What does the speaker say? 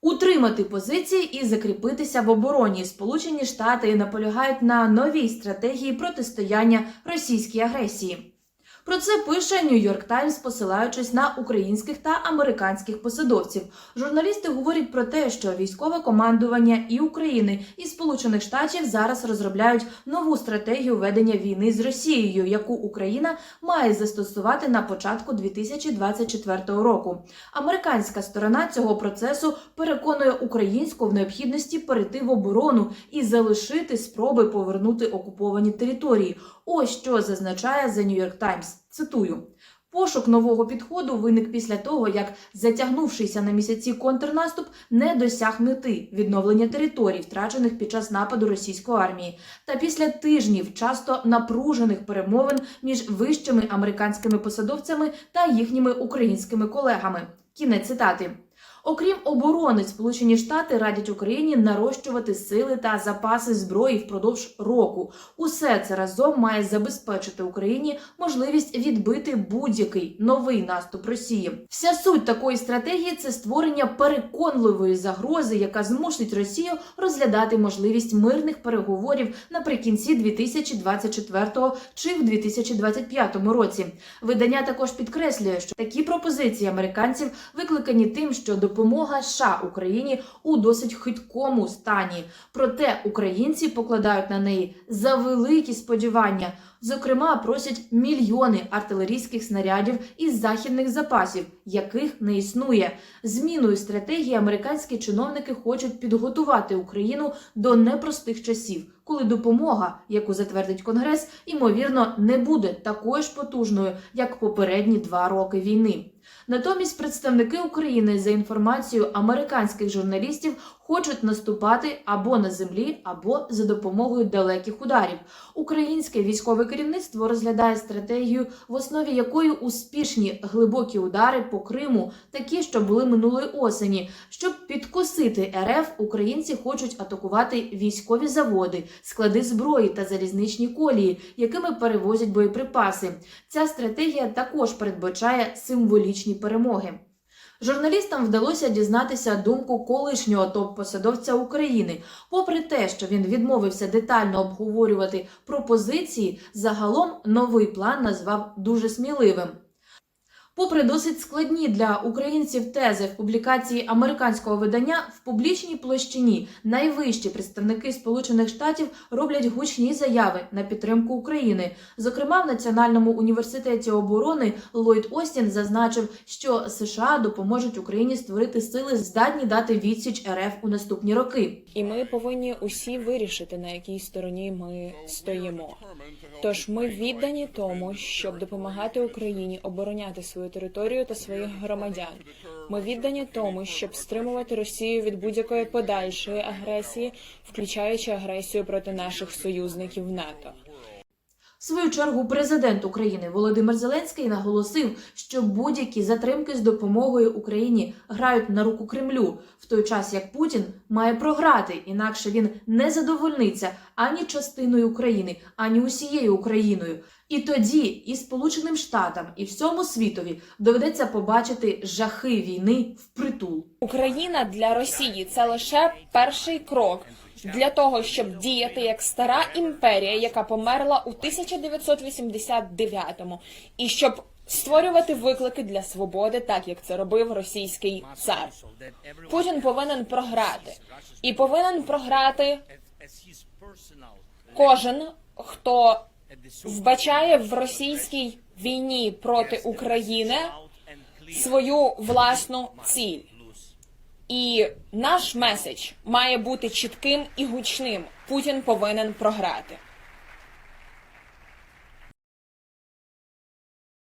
Утримати позиції і закріпитися в обороні. Сполучені Штати наполягають на новій стратегії протистояння російській агресії. Про це пише Нью-Йорк Таймс, посилаючись на українських та американських посадовців. Журналісти говорять про те, що військове командування і України і Сполучених Штатів зараз розробляють нову стратегію ведення війни з Росією, яку Україна має застосувати на початку 2024 року. Американська сторона цього процесу переконує українську в необхідності перейти в оборону і залишити спроби повернути окуповані території. Ось що зазначає The New York Times. Цитую. Пошук нового підходу виник після того, як затягнувшийся на місяці контрнаступ не досяг мети відновлення територій, втрачених під час нападу російської армії, та після тижнів часто напружених перемовин між вищими американськими посадовцями та їхніми українськими колегами. Кінець цитати. Окрім оборони, Сполучені Штати радять Україні нарощувати сили та запаси зброї впродовж року. Усе це разом має забезпечити Україні можливість відбити будь-який новий наступ Росії. Вся суть такої стратегії це створення переконливої загрози, яка змусить Росію розглядати можливість мирних переговорів наприкінці 2024 чи в 2025 році. Видання також підкреслює, що такі пропозиції американців викликані тим, що допомога США Україні у досить хиткому стані. Проте українці покладають на неї за великі сподівання. Зокрема, просять мільйони артилерійських снарядів із західних запасів, яких не існує. Зміною стратегії американські чиновники хочуть підготувати Україну до непростих часів, коли допомога, яку затвердить Конгрес, ймовірно, не буде такою ж потужною, як попередні два роки війни. Натомість представники України за інформацією американських журналістів хочуть наступати або на землі, або за допомогою далеких ударів. Українське військове керівництво розглядає стратегію, в основі якої успішні глибокі удари по Криму, такі, що були минулої осені. Щоб підкосити РФ, українці хочуть атакувати військові заводи, склади зброї та залізничні колії, якими перевозять боєприпаси. Ця стратегія також передбачає символічні перемоги. Журналістам вдалося дізнатися думку колишнього топ-посадовця України. Попри те, що він відмовився детально обговорювати пропозиції, загалом новий план назвав дуже сміливим. Попри досить складні для українців тези в публікації американського видання, в публічній площині найвищі представники Сполучених Штатів роблять гучні заяви на підтримку України. Зокрема, в Національному університеті оборони Ллойд Остін зазначив, що США допоможуть Україні створити сили, здатні дати відсіч РФ у наступні роки. І ми повинні усі вирішити, на якій стороні ми стоїмо. Тож ми віддані тому, щоб допомагати Україні обороняти свою територію та своїх громадян. Ми віддані тому, щоб стримувати Росію від будь-якої подальшої агресії, включаючи агресію проти наших союзників НАТО. В свою чергу президент України Володимир Зеленський наголосив, що будь-які затримки з допомогою Україні грають на руку Кремлю, в той час як Путін має програти, інакше він не задовольниться ані частиною України, ані усією Україною. І тоді і Сполученим Штатам, і всьому світові доведеться побачити жахи війни впритул. Україна для Росії це лише перший крок для того, щоб діяти як стара імперія, яка померла у 1989-му, і щоб створювати виклики для свободи, так як це робив російський цар. Путін повинен програти, і повинен програти кожен, хто вбачає в російській війні проти України свою власну ціль. І наш меседж має бути чітким і гучним. Путін повинен програти.